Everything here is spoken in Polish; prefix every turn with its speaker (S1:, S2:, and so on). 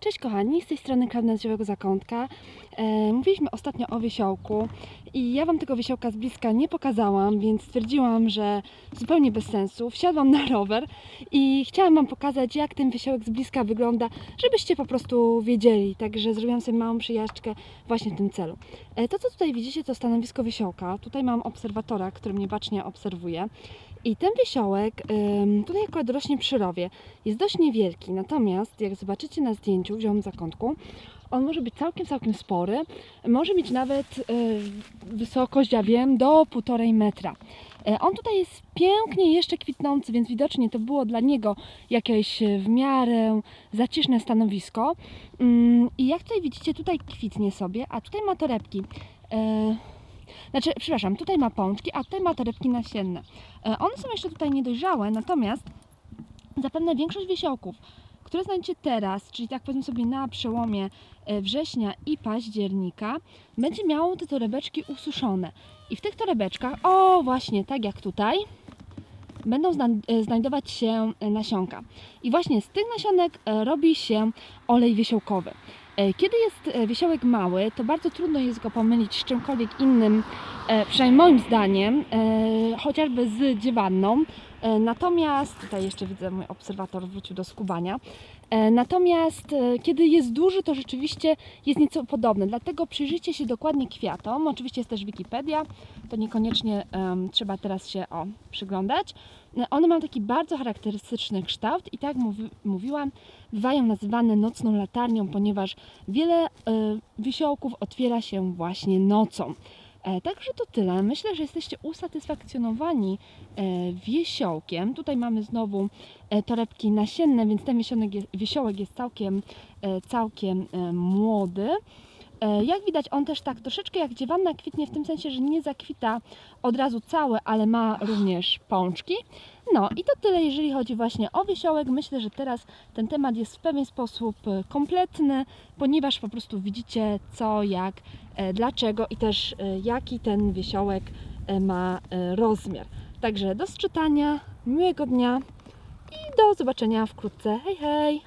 S1: Cześć kochani, z tej strony Klaudna z Zielonego Zakątka. E, mówiliśmy ostatnio o wiesiołku i ja Wam tego wiesiołka z bliska nie pokazałam, więc stwierdziłam, że zupełnie bez sensu. Wsiadłam na rower i chciałam Wam pokazać, jak ten wiesiołek z bliska wygląda, żebyście po prostu wiedzieli. Także zrobiłam sobie małą przyjażdżkę właśnie w tym celu. E, to, co tutaj widzicie, to stanowisko wiesiołka. Tutaj mam obserwatora, który mnie bacznie obserwuje. I ten wiesiołek ym, tutaj akurat rośnie przy rowie. Jest dość niewielki, natomiast jak zobaczycie na zdjęciu, wziąłem zakątku, on może być całkiem, całkiem spory. Może mieć nawet y, wysokość, ja wiem, do półtorej metra. E, On tutaj jest pięknie jeszcze kwitnący, więc widocznie to było dla niego jakieś e, w miarę zaciszne stanowisko. Ym, I jak tutaj widzicie, tutaj kwitnie sobie, a tutaj ma torebki. Znaczy, przepraszam, tutaj ma pączki, a tutaj ma torebki nasienne. E, One są jeszcze tutaj niedojrzałe, natomiast zapewne większość wiesiołków, które znajdziecie teraz, czyli tak powiedzmy sobie na przełomie e, września i października, będzie miało te torebeczki ususzone. I w tych torebeczkach, o właśnie, tak jak tutaj, będą e, znajdować się nasionka. I właśnie z tych nasionek robi się olej wiesiołkowy. E, Kiedy jest e, wiesiołek mały, to bardzo trudno jest go pomylić z czymkolwiek innym, e, przynajmniej moim zdaniem, chociażby z dziewanną. E, Natomiast, tutaj jeszcze widzę, mój obserwator wrócił do skubania. E, Natomiast e, kiedy jest duży, to rzeczywiście jest nieco podobne. Dlatego przyjrzyjcie się dokładnie kwiatom. Oczywiście jest też Wikipedia, to niekoniecznie em, trzeba teraz się o, przyglądać. One mają taki bardzo charakterystyczny kształt i tak mówi, mówiłam, bywają nazywane nocną latarnią, ponieważ wiele e, wiesiołków otwiera się właśnie nocą. E, Także to tyle. Myślę, że jesteście usatysfakcjonowani e, wiesiołkiem. Tutaj mamy znowu e, torebki nasienne, więc ten wiesiołek jest, całkiem, całkiem młody. E, Jak widać, on też tak troszeczkę jak dziewanna kwitnie, w tym sensie, że nie zakwita od razu całe, ale ma również pączki. No i to tyle, jeżeli chodzi właśnie o wiesiołek. Myślę, że teraz ten temat jest w pewien sposób e, kompletny, ponieważ po prostu widzicie co, jak, e, dlaczego i też jaki ten wiesiołek e, ma rozmiar. Także do sczytania, miłego dnia i do zobaczenia wkrótce. Hej, hej!